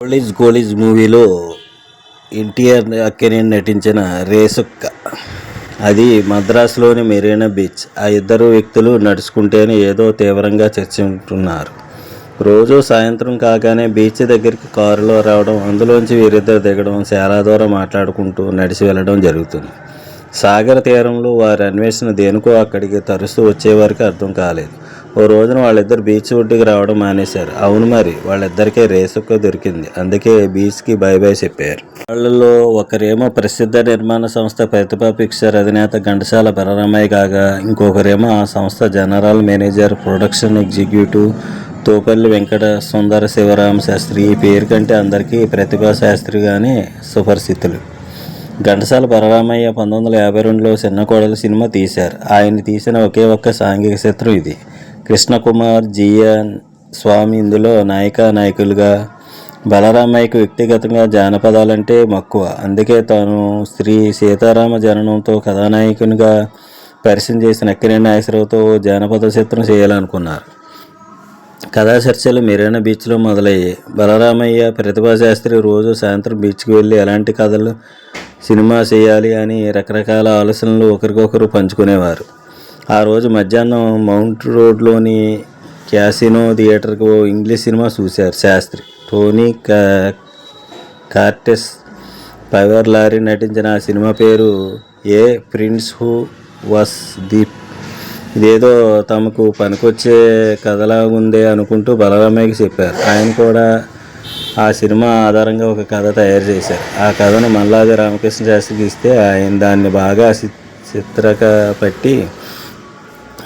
Police కోలీజ్ మూవీలో ఎన్టీఆర్ అక్కినేని నటించిన రేసుక్క. అది మద్రాసులోని మెరీనా బీచ్. ఆ ఇద్దరు వ్యక్తులు నడుచుకుంటేనే ఏదో తీవ్రంగా చర్చించుకుంటున్నారు రోజు సాయంత్రం కాగానే బీచ్ దగ్గరికి కారులో రావడం అందులోంచి వీరిద్దరు దిగడం చాలా దూరం మాట్లాడుకుంటూ నడిచి వెళ్ళడం జరుగుతుంది. సాగర తీరంలో వారి అన్వేషణ దేనికో అక్కడికి తరుస్తూ వచ్చేవారికి అర్థం కాలేదు. ఓ రోజున వాళ్ళిద్దరు బీచ్ ఒడ్డుకి రావడం మానేశారు. అవును మరి వాళ్ళిద్దరికీ రేసుక్క దొరికింది. అందుకే బీచ్కి బై బై చెప్పారు. వాళ్ళలో ఒకరేమో ప్రసిద్ధ నిర్మాణ సంస్థ ప్రతిభా పిక్చర్ అధినేత ఘంటసాల బలరామయ్య కాగా ఇంకొకరేమో ఆ సంస్థ general manager production executive Thopalli Venkata Sundara Sivarama Sastry. ఈ పేరు కంటే అందరికీ ప్రతిభా శాస్త్రిగానే సుపరిచితులు. ఘంటసాల బలరామయ్య పంతొమ్మిది వందల యాభై రెండులో చిన్న కోడలు సినిమా తీశారు. ఆయన తీసిన ఒకే ఒక్క సాంఘిక చిత్రం ఇది. కృష్ణకుమార్ జిఎన్ స్వామి ఇందులో నాయికా నాయకులుగా బలరామయ్యకు వ్యక్తిగతంగా జానపదాలంటే మక్కువ. అందుకే తాను శ్రీ సీతారామ జననంతో కథానాయకునిగా పరిచయం చేసిన అక్కినే నాగేశ్వరరావుతో జానపద చిత్రం చేయాలనుకున్నారు. కథా చర్చలు మెరీనా బీచ్లో మొదలయ్యాయి. బలరామయ్య ప్రతిభా శాస్త్రి రోజు సాయంత్రం బీచ్కి వెళ్ళి ఎలాంటి కథలు సినిమా చేయాలి అని రకరకాల ఆలోచనలు ఒకరికొకరు పంచుకునేవారు. ఆ రోజు మధ్యాహ్నం మౌంట్ రోడ్లోని క్యాసినో థియేటర్కు ఓ ఇంగ్లీష్ సినిమా చూశారు శాస్త్రి. టోనీ కా కార్టెస్ పవర్ లారీ నటించిన ఆ సినిమా పేరు A prince who was deep. ఇదేదో తమకు పనికొచ్చే కథలా ఉందే అనుకుంటూ బలరామయ్యకి చెప్పారు. ఆయన కూడా ఆ సినిమా ఆధారంగా ఒక కథ తయారు చేశారు. ఆ కథను మల్లాది రామకృష్ణ శాస్త్రికి ఇస్తే ఆయన దాన్ని బాగా చిత్రక పట్టి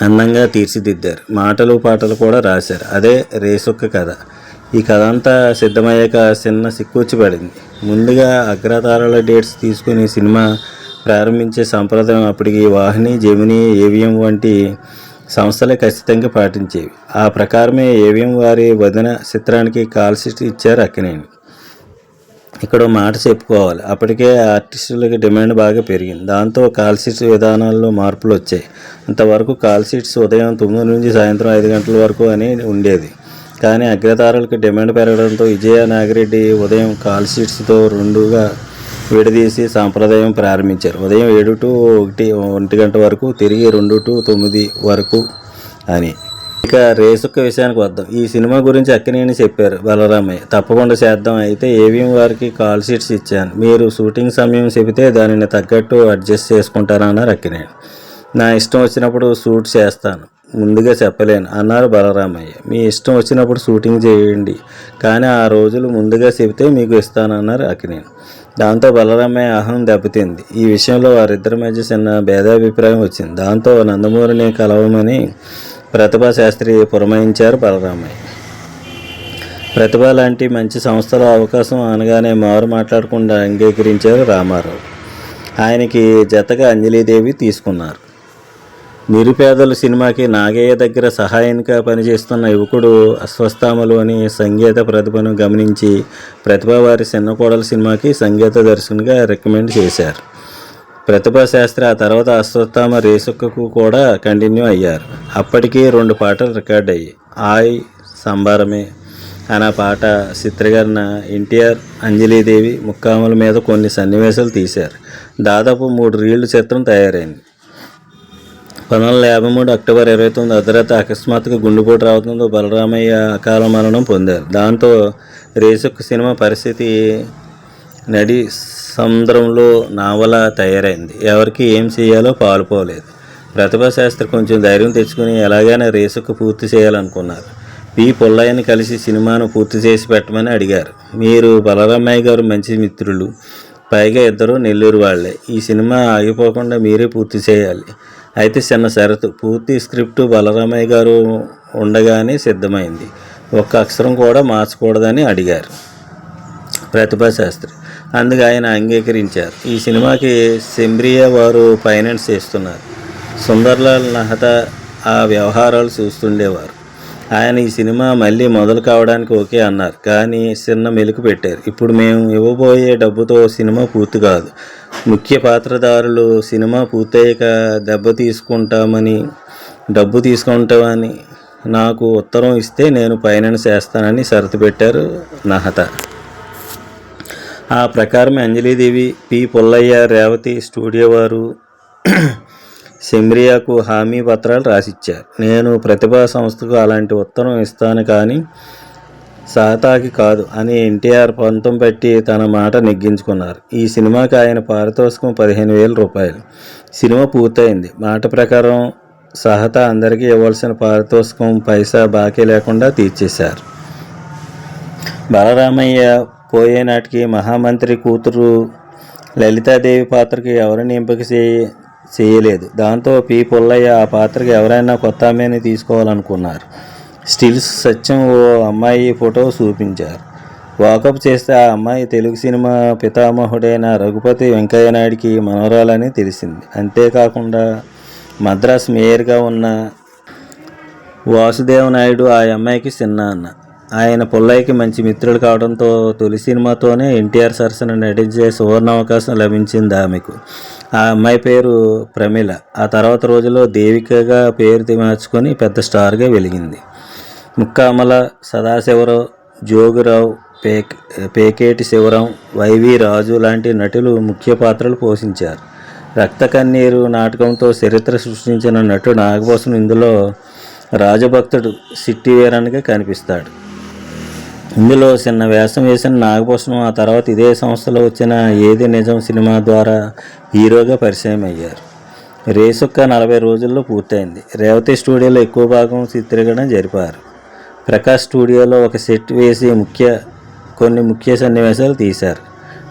అందంగా తీర్చిదిద్దారు. మాటలు పాటలు కూడా రాశారు. అదే రేసొక్క కథ. ఈ కథ అంతా సిద్ధమయ్యాక చిన్న సిక్కుచ్చి పడింది ముందుగా అగ్రతారాల డేట్స్ తీసుకుని సినిమా ప్రారంభించే సంప్రదాయం అప్పటికి వాహిని జమిని ఏవిఎం వంటి సంస్థలే ఖచ్చితంగా పాటించేవి. ఆ ప్రకారమే ఏవిఎం వారి వదిన చిత్రానికి కాల్ షీట్ ఇచ్చారు అక్కినేని. ఇక్కడ మాట చెప్పుకోవాలి. అప్పటికే ఆర్టిస్టులకి డిమాండ్ బాగా పెరిగింది. దాంతో కాల్ షీట్స్ విధానాల్లో మార్పులు వచ్చాయి. అంతవరకు కాల్ షీట్స్ ఉదయం తొమ్మిది నుంచి సాయంత్రం ఐదు గంటల వరకు అని ఉండేది. కానీ అగ్రతారలకు డిమాండ్ పెరగడంతో విజయ నాగిరెడ్డి ఉదయం కాల్ షీట్స్తో రెండుగా విడదీసి సాంప్రదాయం ప్రారంభించారు. ఉదయం ఏడు టు ఒకటి ఒంటి గంట వరకు తిరిగి రెండు టు తొమ్మిది వరకు అని. ఇక రేసుక్క విషయానికి వద్దాం. ఈ సినిమా గురించి అక్కినేని చెప్పారు బలరామయ్య. తప్పకుండా చేద్దాం. అయితే ఏవిఎం వారికి కాల్ షీట్స్ ఇచ్చాను. మీరు షూటింగ్ సమయం చెబితే దానిని తగ్గట్టు అడ్జస్ట్ చేసుకుంటారన్నారు అక్కినేని. నా ఇష్టం వచ్చినప్పుడు షూట్ చేస్తాను. ముందుగా చెప్పలేను అన్నారు బలరామయ్య. మీ ఇష్టం వచ్చినప్పుడు షూటింగ్ చేయండి. కానీ ఆ రోజులు ముందుగా చెబితే మీకు ఇస్తానన్నారు అక్కినేని. దాంతో బలరామయ్య అహం దెబ్బతింది. ఈ విషయంలో వారిద్దరి మధ్య చిన్న భేదాభిప్రాయం వచ్చింది. దాంతో నందమూరిని కలవమని ప్రతిభా శాస్త్రి పురమాయించారు బలరామయ్య. ప్రతిభ లాంటి మంచి సంస్థలో అవకాశం అనగానే మారు మాట్లాడకుండా అంగీకరించారు రామారావు. ఆయనకి జతగా అంజలీదేవి తీసుకున్నారు. నిరుపేదల సినిమాకి నాగయ్య దగ్గర సహాయంగా పనిచేస్తున్న యువకుడు అస్వస్థామలోని సంగీత ప్రతిభను గమనించి ప్రతిభ వారి చిన్న కోడల సినిమాకి సంగీత దర్శకునిగా రికమెండ్ చేశారు. ప్రతిభా శాస్త్రి ఆ తర్వాత అశ్వత్థామ రేసుక్కకు కూడా కంటిన్యూ అయ్యారు. అప్పటికి రెండు పాటలు రికార్డ్ అయ్యాయి. ఆయ్ సంబారమే అనే పాట చిత్రీకరణ ఎన్టీఆర్ అంజలీదేవి ముక్కాముల మీద కొన్ని సన్నివేశాలు తీశారు. దాదాపు మూడు రీళ్ళు చిత్రం తయారైంది. పంతొమ్మిది వందల యాభై మూడు అక్టోబర్ ఇరవై తొమ్మిది అర్ధరాత్రి అకస్మాత్తుగా గుండెపోటు రావడంతో బలరామయ్య అకాల మరణం పొందారు. దాంతో రేసుక్ సినిమా పరిస్థితి నడి సముద్రంలో నావల తయారైంది. ఎవరికి ఏం చేయాలో పాలుపోలేదు. ప్రతిభా శాస్త్రి కొంచెం ధైర్యం తెచ్చుకుని ఎలాగైనా రేసుకు పూర్తి చేయాలనుకున్నారు. పి. పుల్లయ్యని కలిసి సినిమాను పూర్తి చేసి పెట్టమని అడిగారు. మీరు బలరామయ్య గారు మంచి మిత్రులు. పైగా ఇద్దరు నెల్లూరు వాళ్ళే. ఈ సినిమా ఆగిపోకుండా మీరే పూర్తి చేయాలి. అయితే చిన్న షరతు. పూర్తి స్క్రిప్ట్ బలరామయ్య గారు ఉండగానే సిద్ధమైంది. ఒక్క అక్షరం కూడా మార్చకూడదని అడిగారు. ప్రతిభా శాస్త్రి. అందుకు ఆయన అంగీకరించారు. ఈ సినిమాకి సెంబ్రియా వారు ఫైనాన్స్ చేస్తున్నారు. సుందర్లాల్ నహతా ఆ వ్యవహారాలు చూస్తుండేవారు. ఆయన ఈ సినిమా మళ్ళీ మొదలు కావడానికి ఓకే అన్నారు. కానీ చిన్న మెలుకు పెట్టారు. ఇప్పుడు మేము ఇవ్వబోయే డబ్బుతో సినిమా పూర్తి కాదు. ముఖ్య పాత్రదారులు సినిమా పూర్తయ్యాక దెబ్బ తీసుకుంటామని డబ్బు తీసుకుంటామని నాకు ఉత్తరం ఇస్తే నేను ఫైనాన్స్ చేస్తానని షరతు పెట్టారు నహత. ఆ ప్రకారం అంజలీదేవి పి పుల్లయ్య రేవతి స్టూడియో వారు సెమ్రియాకు హామీ పత్రాలు రాసిచ్చారు. నేను ప్రతిభా సంస్థకు అలాంటి ఉత్తరం ఇస్తాను కానీ సాతాకి కాదు అని ఎన్టీఆర్ పంతం పెట్టి తన మాట నెగ్గించుకున్నారు. ఈ సినిమాకి ఆయన పారితోషికం పదిహేను వేల రూపాయలు. సినిమా పూర్తయింది. మాట ప్రకారం సహత అందరికీ ఇవ్వాల్సిన పారితోషికం పైసా బాకీ లేకుండా తీర్చేశారు. బలరామయ్య పోయేనాటికి మహామంత్రి కూతురు లలితాదేవి పాత్రకి ఎవరిని ఎంపిక చేయ చేయలేదు. దాంతో పి. పుల్లయ్య ఆ పాత్రకి ఎవరైనా కొత్త అమ్మాయిని తీసుకోవాలనుకున్నారు. స్టిల్స్ సత్యం ఓ అమ్మాయి ఫోటో చూపించారు. వాకప్ చేస్తే ఆ అమ్మాయి తెలుగు సినిమా పితామహుడైన రఘుపతి వెంకయ్య నాయుడికి మనవరాలని తెలిసింది. అంతేకాకుండా మద్రాస్ మేయర్గా ఉన్న వాసుదేవ నాయుడు ఆ అమ్మాయికి చిన్న అన్న ఆయన పుల్లయ్యకి మంచి మిత్రుడు కావడంతో తొలి సినిమాతోనే ఎన్టీఆర్ సరసన నటించే సువర్ణ అవకాశం లభించింది ఆమెకు. ఆ అమ్మాయి పేరు ప్రమిళ. ఆ తర్వాత రోజుల్లో దేవికగా పేరు మార్చుకొని పెద్ద స్టార్గా వెలిగింది. ముక్కామల సదాశివరావు జోగిరావు పే పేకేటి శివరాం వైవి రాజు లాంటి నటులు ముఖ్య పాత్రలు పోషించారు. రక్త కన్నీరు నాటకంతో చరిత్ర సృష్టించిన నటుడు నాగభూషణ్ ఇందులో రాజభక్తుడు సిట్టి వీరానికి కనిపిస్తాడు. ఇందులో చిన్న వేషం వేసిన నాగభూషణం ఆ తర్వాత ఇదే సంస్థలో వచ్చిన ఏది నిజం సినిమా ద్వారా హీరోగా పరిచయం అయ్యారు. రేసుక్క నలభై రోజుల్లో పూర్తయింది. రేవతి స్టూడియోలో ఎక్కువ భాగం చిత్రీకరణ జరిపారు. ప్రకాష్ స్టూడియోలో ఒక సెట్ వేసి ముఖ్య కొన్ని ముఖ్య సన్నివేశాలు తీశారు.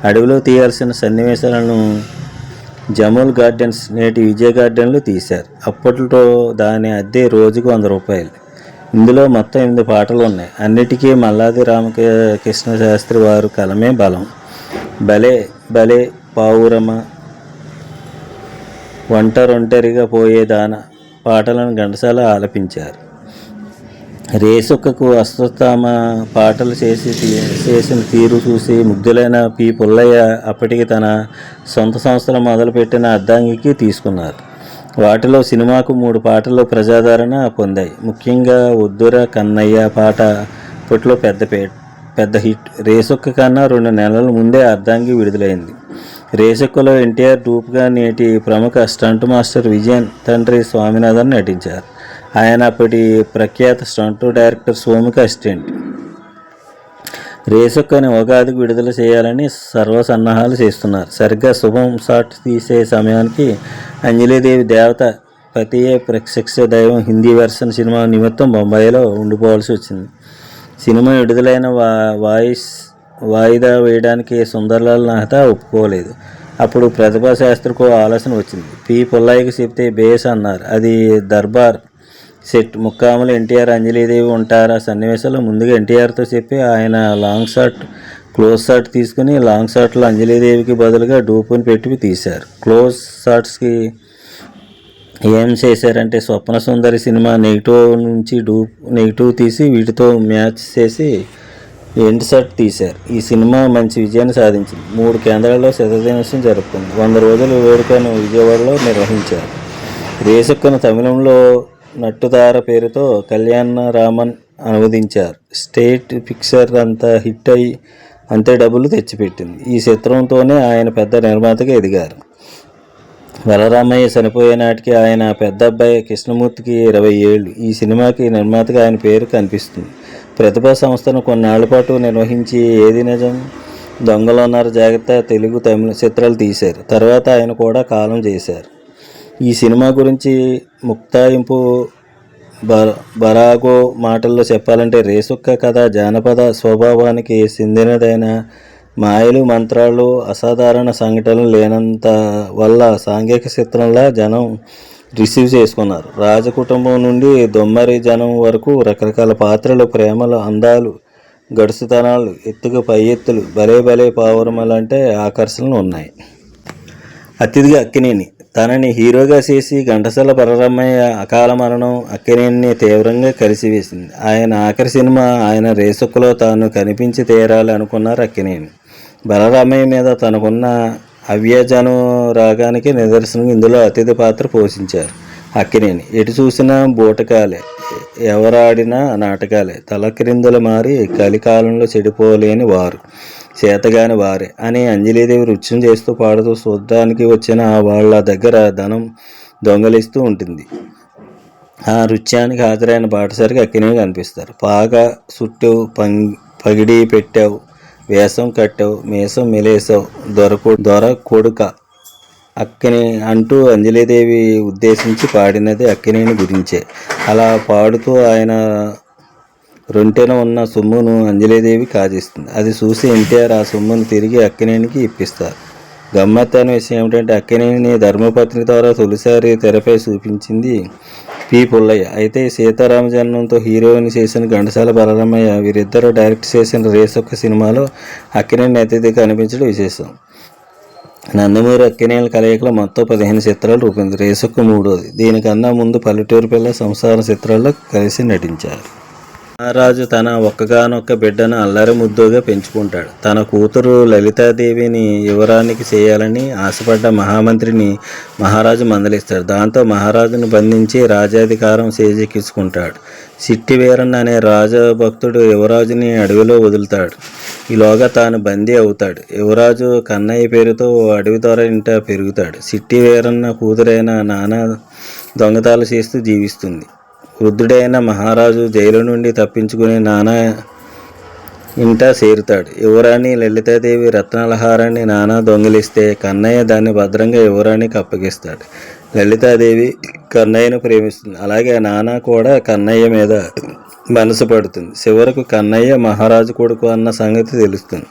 అడవిలో తీయాల్సిన సన్నివేశాలను జమూల్ గార్డెన్స్ నేటి విజయ్ గార్డెన్లు తీశారు. అప్పట్లో దాని అద్దె రోజుకు వంద రూపాయలు ఇందులో మొత్తం ఎనిమిది పాటలు ఉన్నాయి. అన్నిటికీ మల్లాది రామకృష్ణ శాస్త్రి వారు కలమే బలం. భలే భలే పావురమ ఒంటరొంటరిగా పోయేదాన పాటలను ఘంటసాల ఆలపించారు. రేసుక్కకు అశ్వత్థామ పాటలు చేసి చేసిన తీరు చూసి ముగ్ధులైన పి పుల్లయ్య అప్పటికి తన సొంత సంస్థలు మొదలుపెట్టిన అద్దాంగికి తీసుకున్నారు. వాటిలో సినిమాకు మూడు పాటలు ప్రజాదరణ పొందాయి. ముఖ్యంగా ఉద్దుర కన్నయ్య పాట అప్పట్లో పెద్ద పెద్ద హిట్. రేసొక్క కన్నా రెండు నెలల ముందే అర్ధాంగి విడుదలైంది. రేసొక్కలో ఎన్టీఆర్ డూప్గా నేటి ప్రముఖ స్టంట్ మాస్టర్ విజయన్ తండ్రి స్వామినాథన్ నటించారు. ఆయన అప్పటి ప్రఖ్యాత స్టంట్ డైరెక్టర్ సోమిక అసిస్టెంట్. రేసుక్కని ఉగాదికి విడుదల చేయాలని సర్వ సన్నాహాలు చేస్తున్నారు. సరిగ్గా శుభం షాట్ తీసే సమయానికి అంజలీదేవి దేవత పతియే ప్రత్యక్ష దైవం హిందీ వెర్షన్ సినిమా నిమిత్తం బొంబాయిలో ఉండిపోవాల్సి వచ్చింది. సినిమా విడుదలైన వా వాయిస్ వాయిదా వేయడానికి సుందర్లాల్ నాహతా ఒప్పుకోలేదు. అప్పుడు ప్రతిభా శాస్త్రికో ఆలోచన వచ్చింది. పి. పుల్లయ్యకి చెప్తే బేస్ అన్నారు. అది దర్బార్ సెట్ ముక్కాములు ఎన్టీఆర్ అంజలీదేవి ఉంటారు. ఆ సన్నివేశంలో ముందుగా ఎన్టీఆర్తో చెప్పి ఆయన లాంగ్ షాట్ క్లోజ్ షాట్ తీసుకుని లాంగ్ షాట్లో అంజలీదేవికి బదులుగా డూపుని పెట్టి తీశారు. క్లోజ్ షాట్స్కి ఏం చేశారంటే స్వప్న సుందరి సినిమా నెగిటివ్ నుంచి డూప్ నెగిటివ్ తీసి వీటితో మ్యాచ్ చేసి ఎండ్ షాట్ తీశారు. ఈ సినిమా మంచి విజయాన్ని సాధించింది. మూడు కేంద్రాల్లో శతదినోత్సవం జరుపుకుంది. వంద రోజుల వేడుకను విజయవాడలో నిర్వహించారు. రేసుక్కను తమిళంలో నట్టుదార పేరుతో కళ్యాణ రామన్ అనువదించారు. స్టేట్ పిక్చర్ అంతా హిట్ అయి అంతే డబ్బులు తెచ్చిపెట్టింది. ఈ చిత్రంతోనే ఆయన పెద్ద నిర్మాతగా ఎదిగారు. బలరామయ్య చనిపోయే నాటికి ఆయన పెద్ద అబ్బాయి కృష్ణమూర్తికి ఇరవై ఏళ్ళు. ఈ సినిమాకి నిర్మాతగా ఆయన పేరు కనిపిస్తుంది. ప్రతిభా సంస్థను కొన్నాళ్ళ పాటు నిర్వహించి ఏది నిజం? దొంగలున్నారు జాగ్రత్త తెలుగు తమిళ చిత్రాలు తీశారు. తర్వాత ఆయన కూడా కాలం చేశారు. ఈ సినిమా గురించి ముక్తాయింపు బ బరాగో మాటల్లో చెప్పాలంటే రేసుక్క కథ జానపద స్వభావానికి చెందినదైన మాయలు మంత్రాలు అసాధారణ సంఘటనలు లేనంత వల్ల సాంఘిక చిత్రంలా జనం రిసీవ్ చేసుకున్నారు. రాజకుటుంబం నుండి దొమ్మరి జనం వరకు రకరకాల పాత్రలు ప్రేమలు అందాలు గడుసుతనాలు ఎత్తుకు పై ఎత్తులు భలే భలే పావురమలంటే ఆకర్షణలు ఉన్నాయి. అతిథిగా అక్కినేని తనని హీరోగా చేసి ఘంటసాల బలరామయ్య అకాల మరణం అక్కినేని తీవ్రంగా కలిసివేసింది ఆయన ఆఖరి సినిమా ఆయన రేసుకులో తాను కనిపించి తీరాలి అనుకున్నారు అక్కినేని. బలరామయ్య మీద తనకున్న అవ్యజను రాగానికి నిదర్శనం ఇందులో అతిథి పాత్ర పోషించారు అక్కినేని. ఎటు చూసినా బూటకాలే ఎవరాడినా నాటకాలే తలక్రిందులు మారి కలికాలంలో చెడిపోలేని వారు. చేతగాని వారే. అని అంజలీదేవి నృత్యం చేస్తూ పాడుతూ చూడడానికి వచ్చిన వాళ్ళ దగ్గర ధనం దొంగలిస్తూ ఉంటుంది. ఆ నృత్యానికి హాజరైన బాటసారికి అక్కినే కనిపిస్తారు. బాగా చుట్టూ పంగ్ పగిడి పెట్టావు వేషం కట్టావు మేసం మెలేసావు దొరకు దొర కొడుక అక్కిని అంటూ అంజలీదేవి ఉద్దేశించి పాడినది అక్కినేని గురించే. అలా పాడుతూ ఆయన రొంటెన ఉన్న సొమ్మును అంజలీదేవి కాజేస్తుంది. అది చూసి ఎన్టీఆర్ ఆ సొమ్మును తిరిగి అక్కినేనికి ఇప్పిస్తారు. గమ్మత్తైన విషయం ఏమిటంటే అక్కినేని ధర్మపత్ని ద్వారా తొలిసారి తెరపై చూపించింది పి. పుల్లయ్య. అయితే సీతారామ జన్మంతో హీరోయిన్ చేసిన ఘంటసాల బలరామయ్య వీరిద్దరూ డైరెక్ట్ చేసిన రేస్ సినిమాలో అక్కినేని అతిథిగా కనిపించడం విశేషం. నందమూరి అక్కినేల కలయికలో మొత్తం పదిహేను చిత్రాలు రూపొంది రేసొక్క మూడోది. దీనికన్నా ముందు పల్లెటూరు పిల్ల సంసార చిత్రాల్లో కలిసి నటించారు. మహారాజు తన ఒక్కగానొక్క బిడ్డను అల్లరి ముద్దుగా పెంచుకుంటాడు. తన కూతురు లలితాదేవిని యువరానికి చేయాలని ఆశపడ్డ మహామంత్రిని మహారాజు మందలిస్తాడు. దాంతో మహారాజును బంధించి రాజాధికారం చేజెక్కించుకుంటాడు. సిట్టి వీరన్న అనే రాజభక్తుడు యువరాజుని అడవిలో వదులుతాడు. ఈలోగా తాను బందీ అవుతాడు. యువరాజు కన్నయ్య పేరుతో ఓ అడవి దొర ఇంట పెరుగుతాడు. సిట్టి వీరన్న కూతురైన నానా దొంగతాలు చేస్తూ జీవిస్తుంది. వృద్ధుడైన మహారాజు జైలు నుండి తప్పించుకుని నానా ఇంట చేరుతాడు. యువరాణి లలితాదేవి రత్నాలహారాన్ని నానా దొంగిలిస్తే కన్నయ్య దాన్ని భద్రంగా యువరాణికి అప్పగిస్తాడు. లలితాదేవి కన్నయ్యను ప్రేమిస్తుంది. అలాగే నానా కూడా కన్నయ్య మీద మనసు పడుతుంది. చివరకు కన్నయ్య మహారాజు కొడుకు అన్న సంగతి తెలుస్తుంది.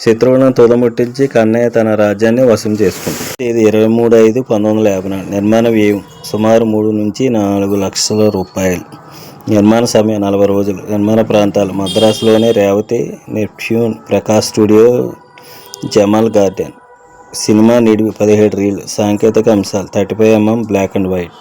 శత్రువులను తుదముట్టించి కన్నయ్య తన రాజ్యాన్ని వశం చేసుకుంటుంది. ఇది ఇరవై మూడు ఐదు పంతొమ్మిది వందల యాభై నాలుగు. నిర్మాణ వ్యయం సుమారు మూడు నుంచి నాలుగు లక్షల రూపాయలు. నిర్మాణ సమయం నలభై రోజులు. నిర్మాణ ప్రాంతాలు మద్రాసులోని Revathi neptune Prakash studio Jamal garden. Cinema నిడివి పదిహేడు రీల్ సాంకేతిక అంశాలు thirty five M M black and white.